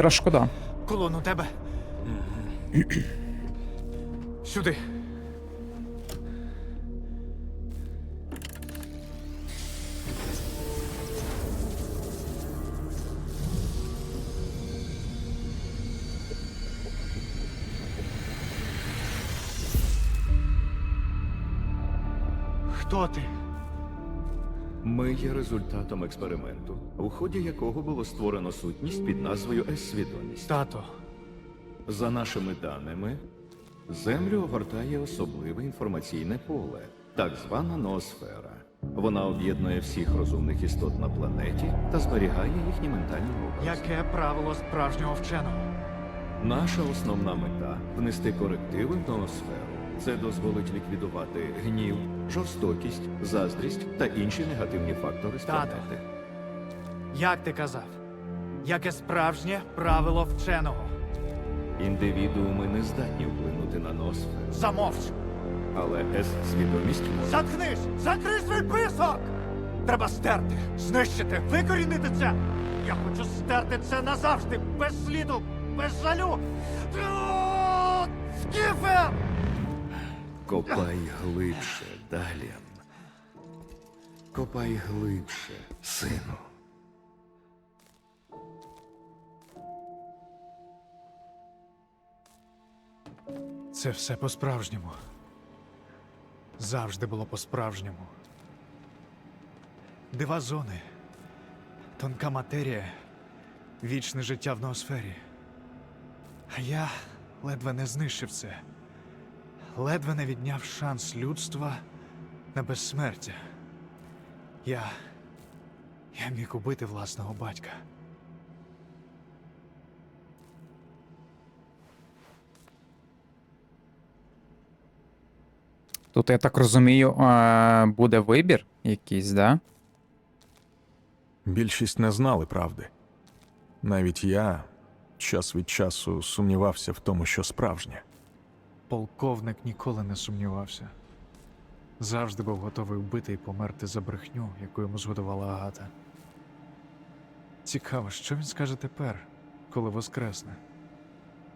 майстера шкода. Колон тебе. Сюди. Хто ти? Ми є результатом експерименту, у ході якого було створено сутність під назвою С-свідомість. Тато. За нашими даними, Землю огортає особливе інформаційне поле, так звана ноосфера. Вона об'єднує всіх розумних істот на планеті та зберігає їхні ментальні образи. Яке правило справжнього вченого? Наша основна мета внести корективи в ноосферу. Це дозволить ліквідувати гнів, жорстокість, заздрість та інші негативні фактори з Як ти казав? Яке справжнє правило вченого? Індивідууми не здатні вплинути на ноосферу, Замовч! але С-свідомість може. Заткнись! Закрий свій писок! Треба стерти, знищити, викорінити це! Я хочу стерти це назавжди, без сліду, без жалю! О, Скіфе! Копай глибше, Даліан. Копай глибше, сину. Це все по-справжньому. Завжди було по-справжньому. Дива зони, тонка матерія, вічне життя в ноосфері. А я ледве не знищив це. Ледве не відняв шанс людства на безсмертя. Я. Я міг убити власного батька. Тут, я так розумію, е, буде вибір якийсь, да? Більшість не знали правди. Навіть я час від часу сумнівався в тому, що справжнє. Полковник ніколи не сумнівався. Завжди був готовий вбити і померти за брехню, яку йому згодувала Агата. Цікаво, що він скаже тепер, коли воскресне.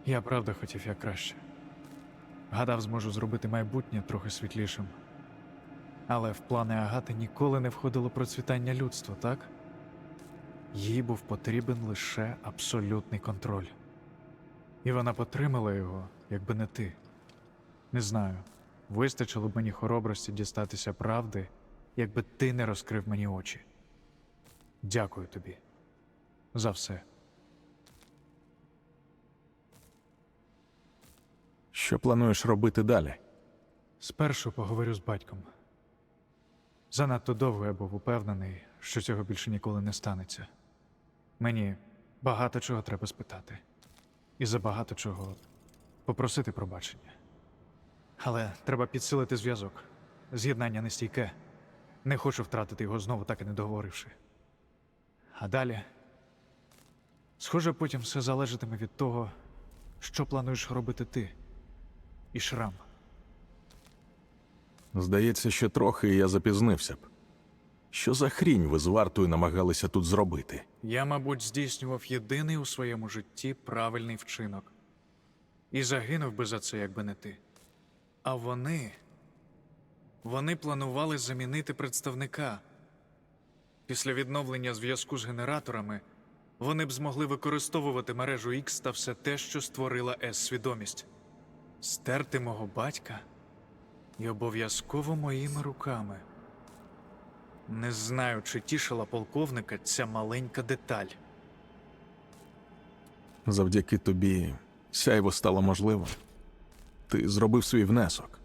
Я правда хотів як краще. Гадав, зможу зробити майбутнє трохи світлішим. Але в плани Агати ніколи не входило процвітання людства, так? Їй був потрібен лише абсолютний контроль. І вона потримала його, якби не ти. Не знаю, вистачило б мені хоробрості дістатися правди, якби ти не розкрив мені очі. Дякую тобі за все. Що плануєш робити далі? Спершу поговорю з батьком. Занадто довго я був упевнений, що цього більше ніколи не станеться. Мені багато чого треба спитати, і за багато чого попросити пробачення. Але треба підсилити зв'язок. З'єднання нестійке. Не хочу втратити його знову, так і не договоривши. А далі. Схоже, потім все залежатиме від того, що плануєш робити ти і шрам. Здається, що трохи я запізнився б. Що за хрінь ви з вартою намагалися тут зробити? Я, мабуть, здійснював єдиний у своєму житті правильний вчинок. І загинув би за це, якби не ти. А вони. Вони планували замінити представника. Після відновлення зв'язку з генераторами вони б змогли використовувати мережу X та все те, що створила С-свідомість. Стерти мого батька і обов'язково моїми руками. Не знаю, чи тішила полковника ця маленька деталь. Завдяки тобі сяйво стало можливим. Ти зробив свій внесок.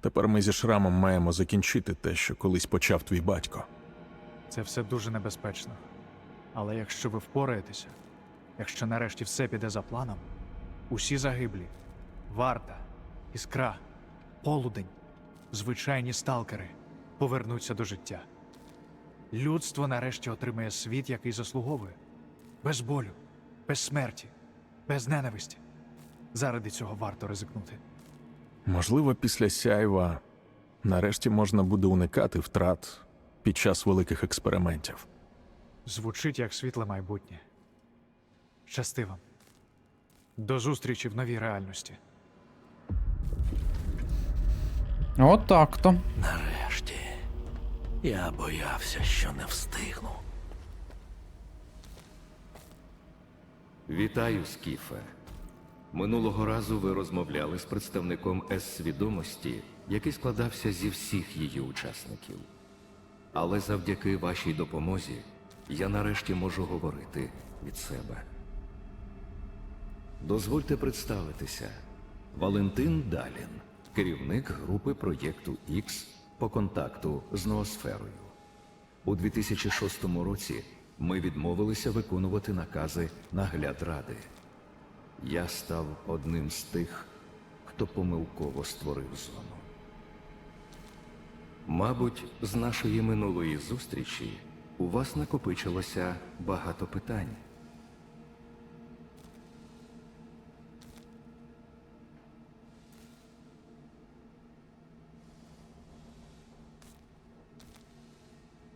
Тепер ми зі шрамом маємо закінчити те, що колись почав твій батько. Це все дуже небезпечно. Але якщо ви впораєтеся, якщо нарешті все піде за планом, усі загиблі, варта, іскра, полудень, звичайні сталкери повернуться до життя. Людство нарешті отримає світ, який заслуговує, без болю, без смерті, без ненависті. Заради цього варто ризикнути. Можливо, після сяйва нарешті можна буде уникати втрат під час великих експериментів. Звучить як світле майбутнє. Щасти вам. До зустрічі в новій реальності. От так то. Нарешті. Я боявся, що не встигну. Вітаю, Скіфе. Минулого разу ви розмовляли з представником С-свідомості, який складався зі всіх її учасників. Але завдяки вашій допомозі я нарешті можу говорити від себе. Дозвольте представитися. Валентин Далін, керівник групи проєкту X по контакту з ноосферою. У 2006 році ми відмовилися виконувати накази нагляд ради. Я став одним з тих, хто помилково створив зону. Мабуть, з нашої минулої зустрічі у вас накопичилося багато питань.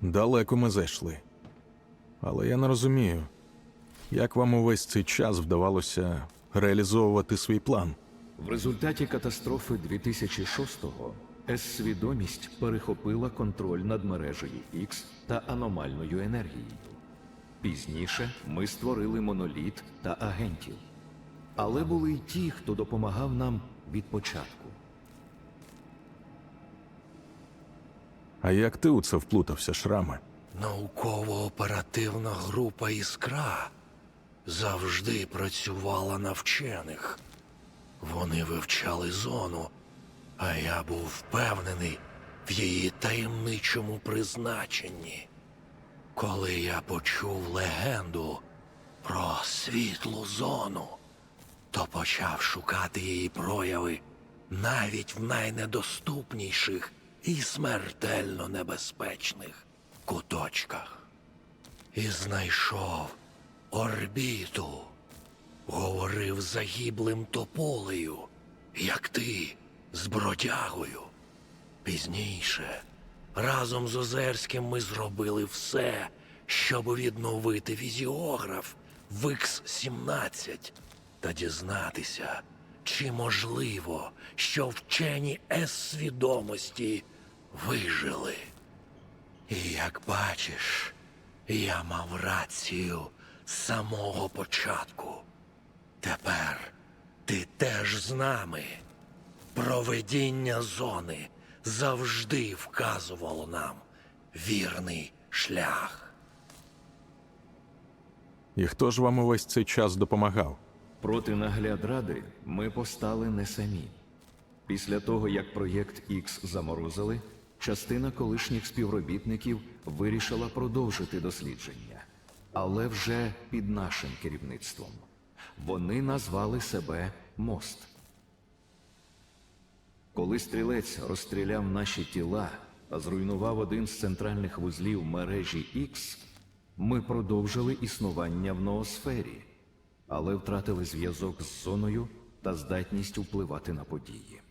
Далеко ми зайшли. Але я не розумію, як вам увесь цей час вдавалося реалізовувати свій план. В результаті катастрофи 2006-го С-свідомість перехопила контроль над мережею X та аномальною енергією. Пізніше ми створили моноліт та агентів. Але були й ті, хто допомагав нам від початку. А як ти у це вплутався, шраме? Науково-оперативна група Іскра завжди працювала на вчених. Вони вивчали зону, а я був впевнений в її таємничому призначенні. Коли я почув легенду про світлу зону, то почав шукати її прояви навіть в найнедоступніших і смертельно небезпечних куточках. І знайшов орбіту, говорив загиблим тополею, як ти з бродягою. Пізніше, разом з Озерським ми зробили все, щоб відновити візіограф в X-17 та дізнатися, чи можливо, що вчені С-свідомості вижили. І як бачиш, я мав рацію з самого початку. Тепер ти теж з нами. Проведіння зони завжди вказувало нам вірний шлях. І хто ж вам увесь цей час допомагав? Проти нагляд ради ми постали не самі. Після того, як проєкт X заморозили, частина колишніх співробітників вирішила продовжити дослідження, але вже під нашим керівництвом. Вони назвали себе Мост. Коли стрілець розстріляв наші тіла та зруйнував один з центральних вузлів мережі X, ми продовжили існування в ноосфері, але втратили зв'язок з зоною та здатність впливати на події.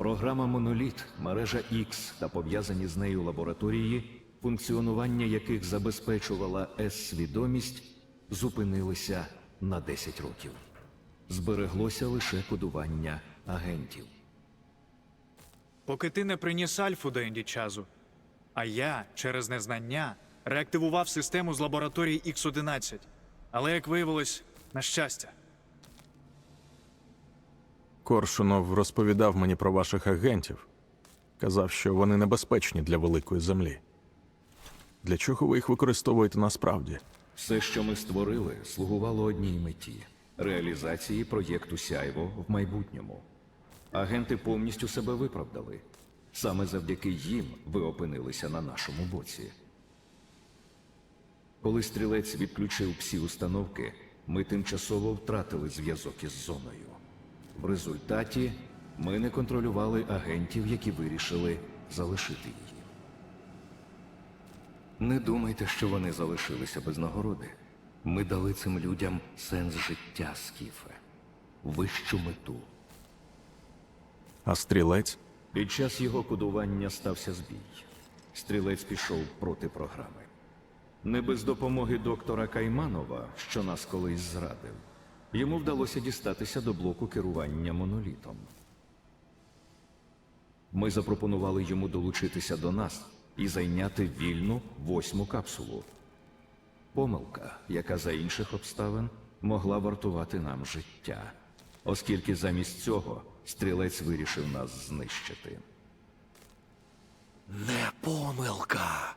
Програма Моноліт, мережа X та пов'язані з нею лабораторії, функціонування яких забезпечувала С-свідомість, зупинилися на 10 років. Збереглося лише кодування агентів. Поки ти не приніс альфу до Індічазу, а я через незнання реактивував систему з лабораторії X11. Але, як виявилось, на щастя. Коршунов розповідав мені про ваших агентів. Казав, що вони небезпечні для великої землі. Для чого ви їх використовуєте насправді? Все, що ми створили, слугувало одній меті реалізації проєкту Сяйво в майбутньому. Агенти повністю себе виправдали. Саме завдяки їм ви опинилися на нашому боці. Коли стрілець відключив всі установки, ми тимчасово втратили зв'язок із зоною. В результаті ми не контролювали агентів, які вирішили залишити її. Не думайте, що вони залишилися без нагороди. Ми дали цим людям сенс життя, Скіфе, вищу мету. А стрілець? Під час його кодування стався збій. Стрілець пішов проти програми. Не без допомоги доктора Кайманова, що нас колись зрадив, йому вдалося дістатися до блоку керування монолітом. Ми запропонували йому долучитися до нас і зайняти вільну восьму капсулу. Помилка, яка за інших обставин могла вартувати нам життя, оскільки замість цього стрілець вирішив нас знищити. Не помилка.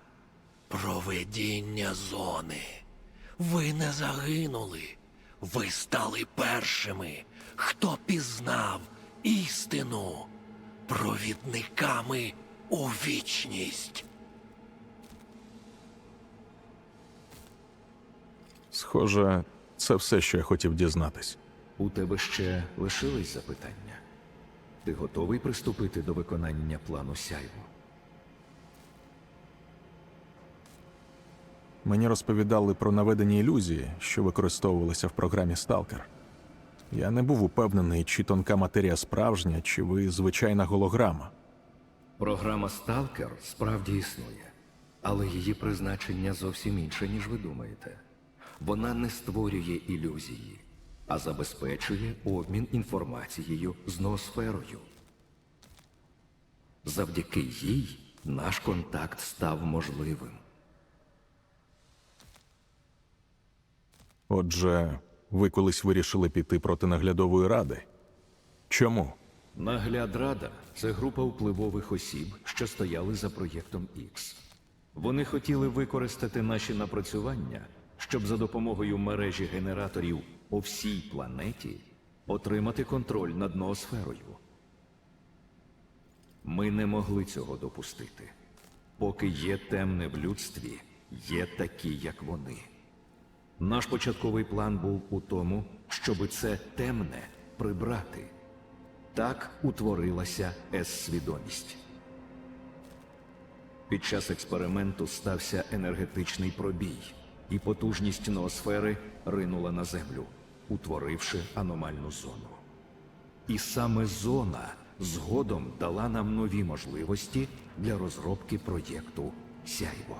Проведіння зони. Ви не загинули. Ви стали першими, хто пізнав істину, провідниками у вічність. Схоже, це все, що я хотів дізнатись. У тебе ще лишились запитання? Ти готовий приступити до виконання плану сяйво? Мені розповідали про наведені ілюзії, що використовувалися в програмі Сталкер. Я не був упевнений, чи тонка матерія справжня, чи ви звичайна голограма. Програма Сталкер справді існує, але її призначення зовсім інше, ніж ви думаєте. Вона не створює ілюзії, а забезпечує обмін інформацією з ноосферою. Завдяки їй наш контакт став можливим. Отже, ви колись вирішили піти проти наглядової ради. Чому? Наглядрада це група впливових осіб, що стояли за проєктом X. Вони хотіли використати наші напрацювання, щоб за допомогою мережі генераторів по всій планеті отримати контроль над ноосферою. Ми не могли цього допустити. Поки є темне в людстві, є такі, як вони. Наш початковий план був у тому, щоби це темне прибрати. Так утворилася С-свідомість. Під час експерименту стався енергетичний пробій, і потужність ноосфери ринула на землю, утворивши аномальну зону. І саме зона згодом дала нам нові можливості для розробки проєкту Сяйво.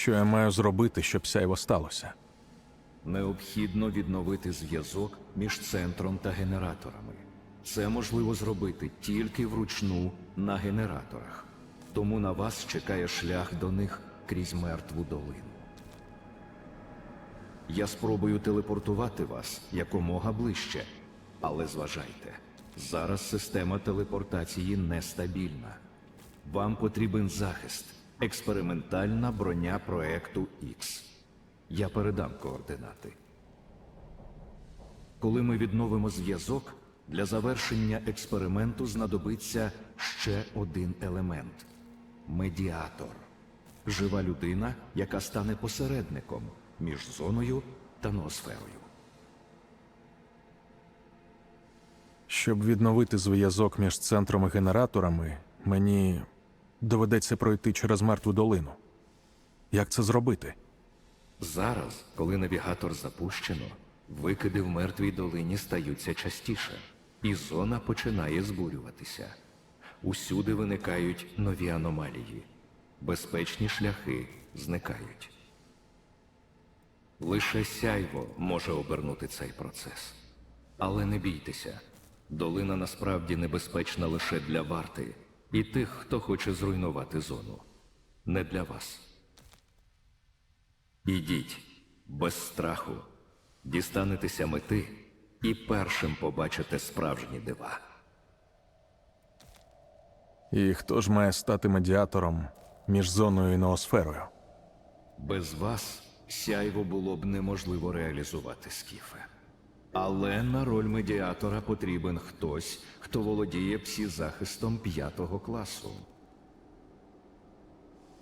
Що я маю зробити, щоб сяйво сталося? Необхідно відновити зв'язок між центром та генераторами. Це можливо зробити тільки вручну на генераторах. Тому на вас чекає шлях до них крізь мертву долину. Я спробую телепортувати вас якомога ближче, але зважайте, зараз система телепортації нестабільна. Вам потрібен захист, експериментальна броня проекту X. Я передам координати. Коли ми відновимо зв'язок, для завершення експерименту знадобиться ще один елемент медіатор. Жива людина, яка стане посередником між зоною та ноосферою. Щоб відновити зв'язок між центром і генераторами, мені доведеться пройти через мертву долину. Як це зробити? Зараз, коли навігатор запущено, викиди в мертвій долині стаються частіше, і зона починає збурюватися. Усюди виникають нові аномалії, безпечні шляхи зникають. Лише сяйво може обернути цей процес. Але не бійтеся, долина насправді небезпечна лише для варти і тих, хто хоче зруйнувати зону. Не для вас. Ідіть без страху, дістанетеся мети і першим побачите справжні дива. І хто ж має стати медіатором між зоною і ноосферою? Без вас сяйво було б неможливо реалізувати скіфе. Але на роль медіатора потрібен хтось, хто володіє псі-захистом п'ятого класу.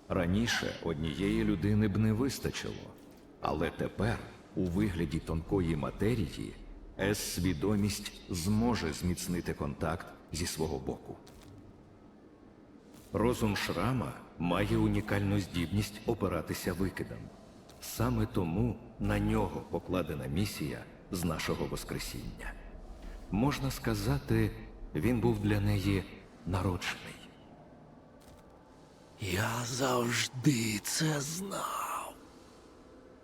Раніше однієї людини б не вистачило, але тепер, у вигляді тонкої матерії, С-свідомість зможе зміцнити контакт зі свого боку. Розум шрама має унікальну здібність опиратися викидам. Саме тому на нього покладена місія з нашого Воскресіння. Можна сказати, він був для неї народжений. Я завжди це знав.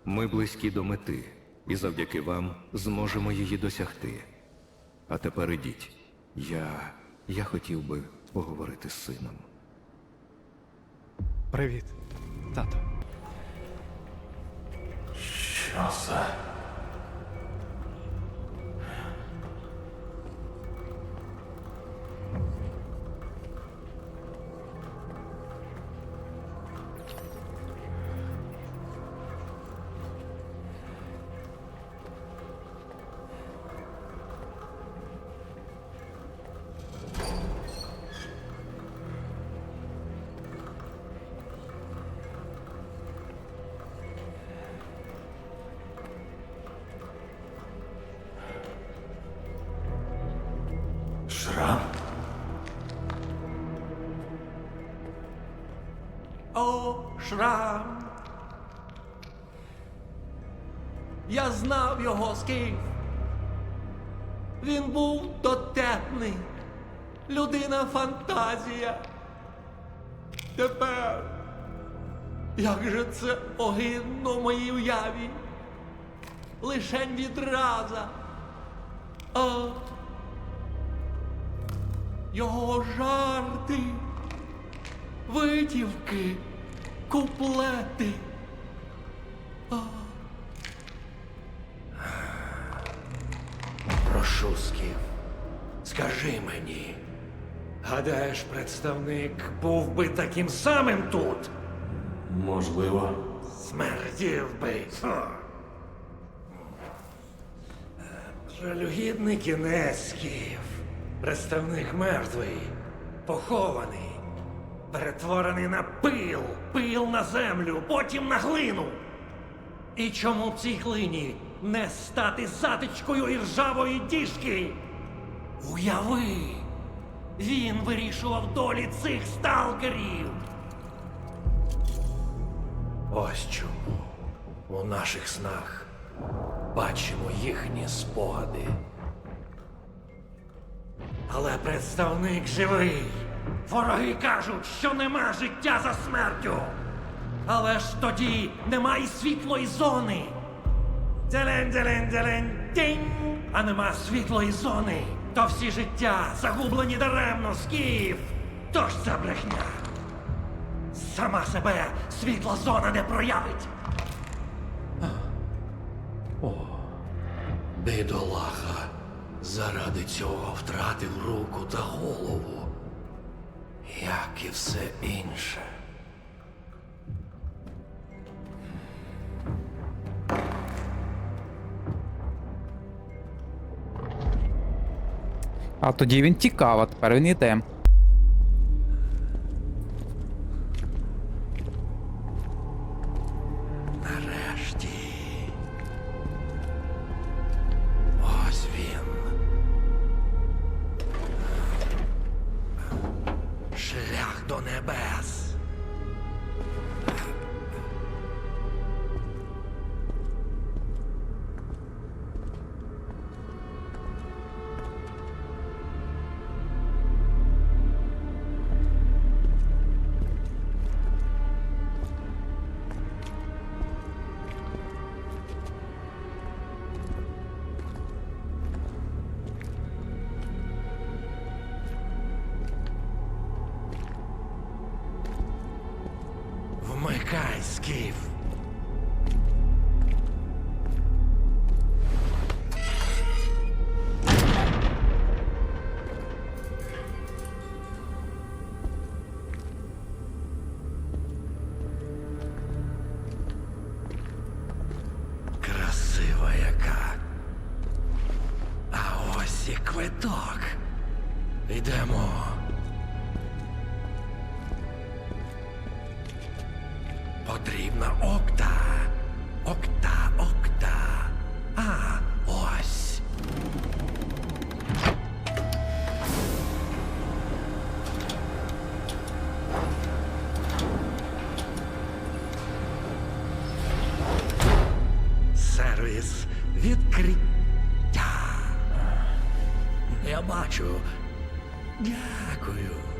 Ми близькі до мети, і завдяки вам зможемо її досягти. А тепер ідіть. Я. я хотів би поговорити з сином. Привіт, тато. Що це? Шрам. Я знав його скіф. Він був дотепний. Людина фантазія. Тепер. Як же це огидно моїй уяві. Лишень відраза. А його жарти витівки, куплети. А. Прошу, Скіф, скажи мені. Гадаєш, представник був би таким самим тут? Можливо. Смердів би. Жалюгідний кінець, Скіф. Представник мертвий, похований, перетворений на пил, пил на землю, потім на глину. І чому в цій глині не стати затичкою іржавої діжки? Уяви, він вирішував долі цих сталкерів. Ось чому у наших снах бачимо їхні спогади. Але представник живий. Вороги кажуть, що нема життя за смертю. Але ж тоді нема і світлої зони. Дзелень, дзелень, дзелень, тінь. А нема світлої зони. То всі життя загублені даремно, скіф. Тож це брехня. Сама себе світла зона не проявить. О, бідолаха. Заради цього втратив руку та голову, як і все інше. А тоді він тікав, а тепер він іде. you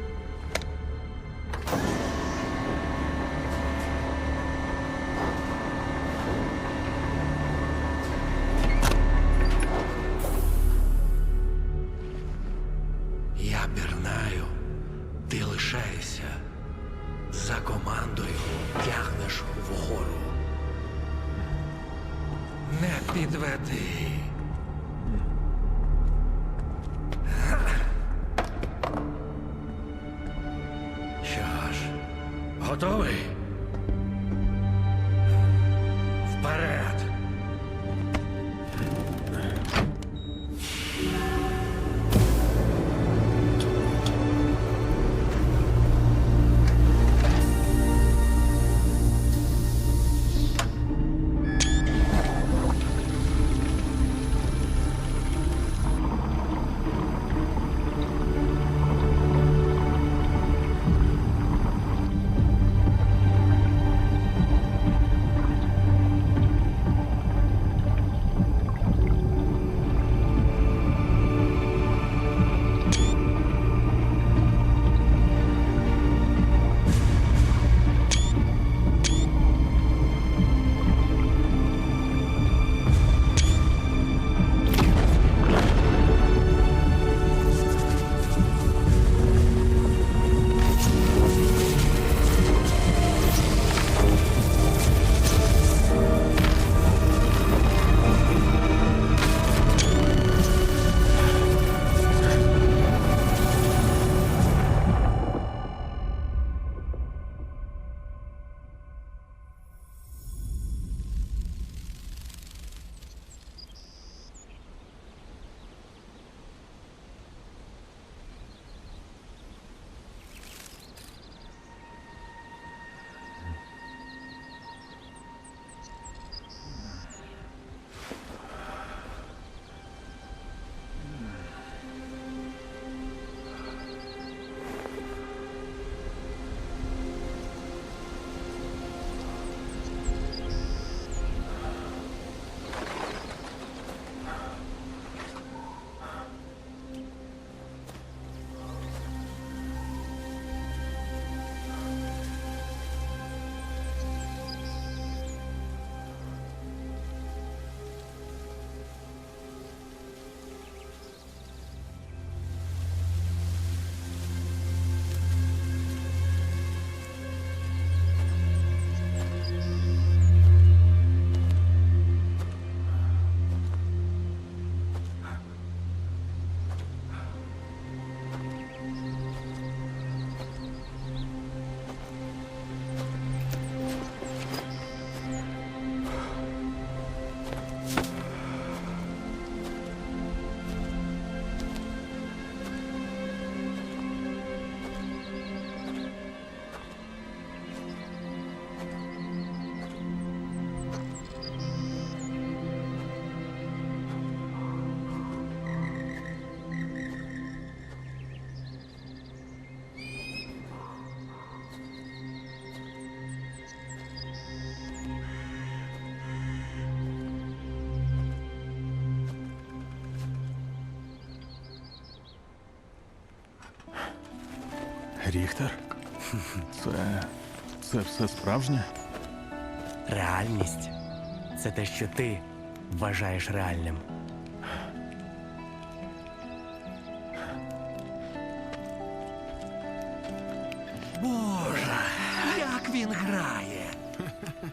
Ріхтер? Це. це все справжнє? Реальність це те, що ти вважаєш реальним. Боже, як він грає!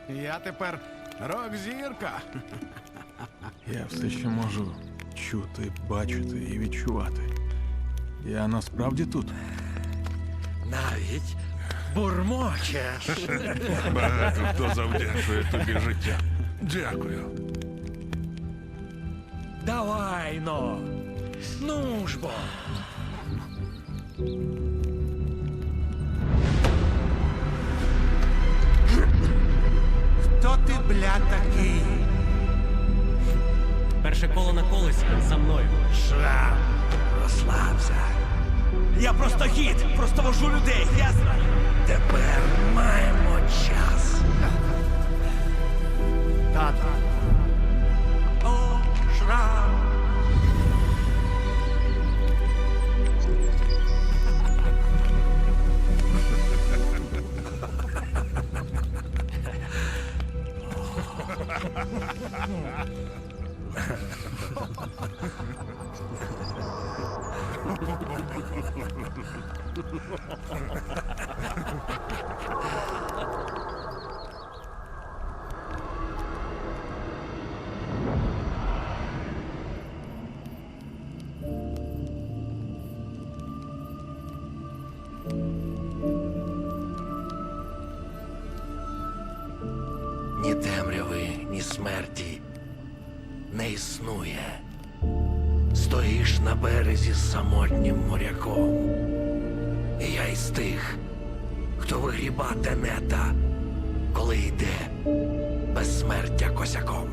Я тепер рок-зірка. Я все ще можу чути, бачити і відчувати. Я насправді тут. Навіть бурмочеш. Багато хто завдячує тобі життя. Дякую. Давай но. Ну ж бо. Хто ти, бля, такий? Перше коло на колесі за мною. Шрам, розслабся. Я просто гід, просто вожу людей, ясно? Тепер маємо час. Тато. Хто вигріба тенета, коли йде безсмертя косяком.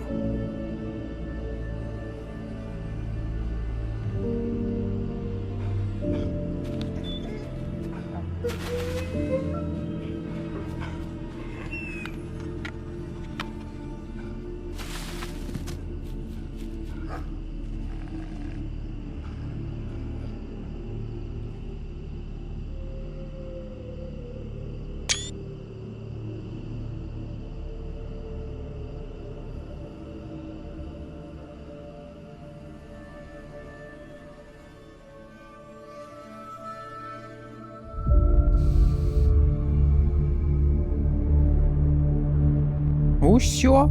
Усьо?